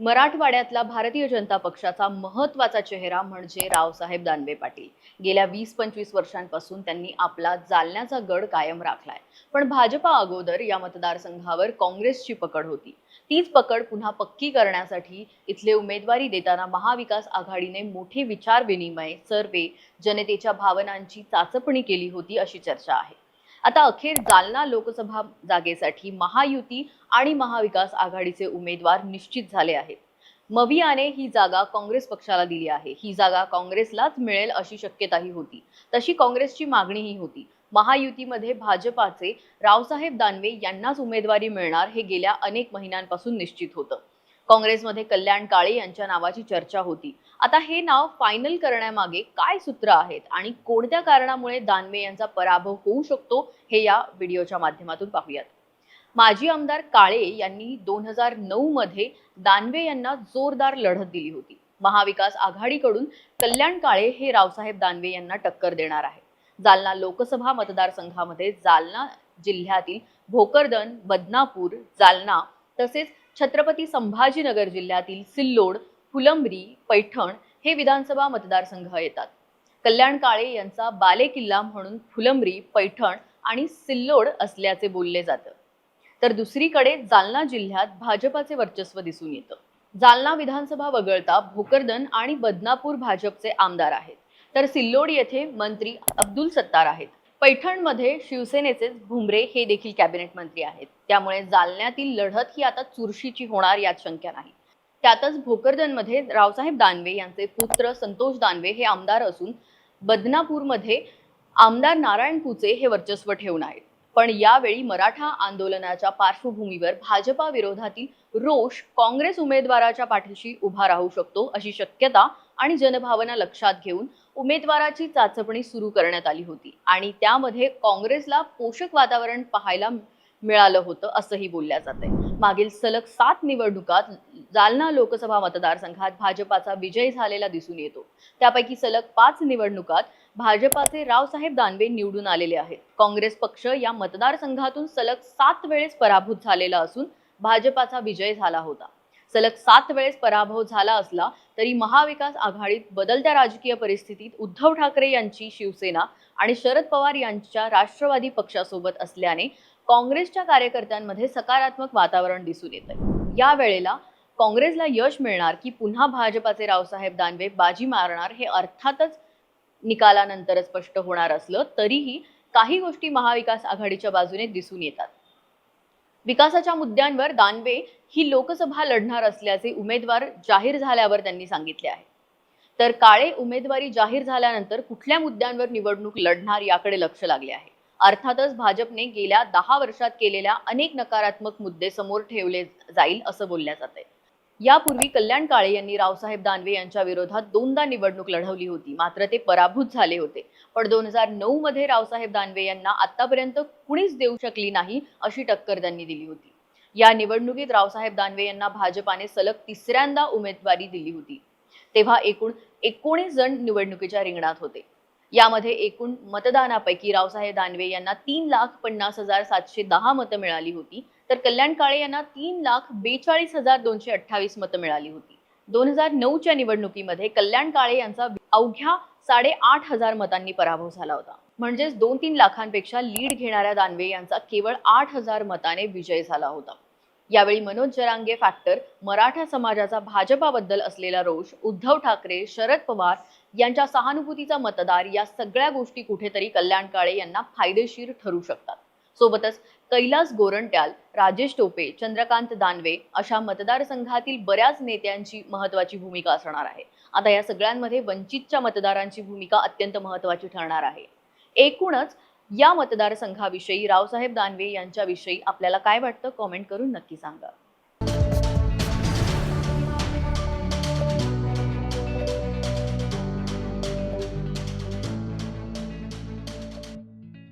मराठवाड्यातला भारतीय जनता पक्षाचा महत्त्वाचा चेहरा म्हणजे रावसाहेब दानवे पाटील. गेल्या वीस पंचवीस वर्षांपासून त्यांनी आपला जालन्याचा गड कायम राखलाय. पण भाजपा अगोदर या मतदारसंघावर काँग्रेसची पकड होती. तीच पकड पुन्हा पक्की करण्यासाठी इथले उमेदवारी देताना महाविकास आघाडीने मोठे विचार विनिमय सर्वे जनतेच्या भावनांची चाचपणी केली होती अशी चर्चा आहे. आता अखेर जालना लोकसभा जागेसाठी महायुती आणि महाविकास आघाडीचे उमेदवार निश्चित झाले आहेत. मवियाने ही जागा काँग्रेस पक्षाला दिली आहे. ही जागा काँग्रेसलाच मिळेल अशी शक्यताही होती. तशी काँग्रेसची मागणीही होती. महायुतीमध्ये भाजपाचे रावसाहेब दानवे यांनाच उमेदवारी मिळणार हे गेल्या अनेक महिन्यांपासून निश्चित होतं. काँग्रेसमध्ये कल्याण काळे यांच्या नावाची चर्चा होती. आता हे नाव फायनल करण्यामागे काय सूत्र आहेत आणि कोणत्या कारणामुळे दानवे यांचा पराभव होऊ शकतो हे या व्हिडिओच्या माध्यमातून पाहूयात. माजी आमदार काळे यांनी दोन हजार नऊ मध्ये दानवे यांना जोरदार लढत दिली होती. महाविकास आघाडीकडून कल्याण काळे हे रावसाहेब दानवे यांना टक्कर देणार आहे जालना लोकसभा मतदारसंघामध्ये जालना जिल्ह्यातील भोकरदन बदनापूर जालना तसेच छत्रपती संभाजीनगर जिल्ह्यातील सिल्लोड फुलंब्री पैठण हे विधानसभा मतदारसंघ येतात. कल्याण काळे यांचा बालेकिल्ला म्हणून फुलंब्री पैठण आणि सिल्लोड असल्याचे बोलले जातं. तर दुसरीकडे जालना जिल्ह्यात भाजपाचे वर्चस्व दिसून येतं. जालना विधानसभा वगळता भोकरदन आणि बदनापूर भाजपचे आमदार आहेत. तर सिल्लोड येथे मंत्री अब्दुल सत्तार आहेत. पैठणमध्ये शिवसेनेचेच भुमरे हे देखील कॅबिनेट मंत्री आहेत. त्यामुळे जालन्यातील लढत ही आता चुरशीची होणार यात शंका नाही. त्यातच भोकरदनमध्ये रावसाहेब दानवे यांचे पुत्र संतोष दानवे हे आमदार असून बदनापूरमध्ये आमदार नारायण कुचे हे वर्चस्व ठेवून आहेत. पण यावेळी मराठा आंदोलनाच्या पार्श्वभूमीवर भाजपा विरोधातील रोष काँग्रेस उमेदवाराच्या पाठीशी उभा राहू शकतो अशी शक्यता आणि जनभावना लक्षात घेऊन उमेदवाराची चाचपणी सुरू करण्यात आली होती आणि त्यामध्ये काँग्रेसला पोषक वातावरण पाहायला मिळालं होतं असंही बोलल्या जाते मागील सलग सात निवडणुकात जालना लोकसभा मतदारसंघात भाजपाचा विजय झालेला दिसून येतो. त्यापैकी सलग पाच निवडणुकात भाजपाचे रावसाहेब दानवे निवडून आलेले आहेत. काँग्रेस पक्ष या मतदारसंघातून सलग सात वेळेस पराभूत झालेला असून भाजपाचा विजय झाला होता. सलग सात वेळेस पराभव झाला असला तरी महाविकास आघाडीत बदलत्या राजकीय परिस्थितीत उद्धव ठाकरे यांची शिवसेना आणि शरद पवार यांच्या राष्ट्रवादी पक्षासोबत असल्याने काँग्रेसच्या कार्यकर्त्यांमध्ये सकारात्मक वातावरण दिसून येत या वेळेला काँग्रेसला यश मिळणार की पुन्हा भाजपाचे रावसाहेब दानवे बाजी मारणार हे अर्थातच निकालानंतरच स्पष्ट होणार असलं तरीही काही गोष्टी महाविकास आघाडीच्या बाजूने दिसून येतात. विकासाच्या मुद्द्यांवर दानवे ही लोकसभा लढणार असल्याचे उमेदवार जाहीर झाल्यावर त्यांनी सांगितले आहे. तर काळे उमेदवारी जाहीर झाल्यानंतर कुठल्या मुद्द्यांवर निवडणूक लढणार याकडे लक्ष लागले आहे. अर्थातच भाजपने गेल्या दहा वर्षात केलेल्या अनेक नकारात्मक मुद्दे समोर ठेवले जाईल असं बोलल्या जाते यापूर्वी कल्याण काळे यांनी रावसाहेब दानवे यांच्या विरोधात दोनदा निवडणूक लढवली होती. मात्र ते पराभूत झाले होते. पण दोन हजार नऊ मध्ये रावसाहेब दानवे यांना आतापर्यंत कुणीच देऊ शकली नाही अशी टक्कर त्यांनी दिली होती. या निवडणुकीत रावसाहेब दानवे यांना भाजपाने सलग तिसऱ्यांदा उमेदवारी दिली होती. तेव्हा एकूण एकोणीस जण निवडणुकीच्या रिंगणात होते. यामध्ये एकूण मतदानापैकी रावसाहेब दानवे यांना तीन लाख पन्नास हजार सातशे दहा मतं मिळाली होती तर कल्याण काळे यांना तीन लाख बेचाळीस हजार दोनशे अठ्ठावीस मतं मिळाली होती. दोन हजार नऊच्या निवडणुकीमध्ये कल्याण काळे यांचा अवघ्या साडेआठ हजार मतांनी पराभव झाला होता. म्हणजेच दोन तीन लाखांपेक्षा लीड घेणाऱ्या दानवे यांचा केवळ आठ हजार मताने विजय झाला होता. यावेळी मनोज जरांगे फॅक्टर मराठा समाजाचा भाजपाबद्दल असलेला रोष उद्धव ठाकरे शरद पवार यांच्या सहानुभूतीचा मतदार या सगळ्या गोष्टी कुठेतरी कल्याण काळे यांना फायदेशीर ठरू शकतात. सोबतच कैलास गोरंट्याल राजेश टोपे चंद्रकांत दानवे अशा मतदारसंघातील बऱ्याच नेत्यांची महत्वाची भूमिका असणार आहे. आता या सगळ्यांमध्ये वंचितच्या मतदारांची भूमिका अत्यंत महत्वाची ठरणार आहे. एकूणच या मतदारसंघाविषयी रावसाहेब दानवे यांच्याविषयी आपल्याला काय वाटतं? कॉमेंट करून नक्की सांगा.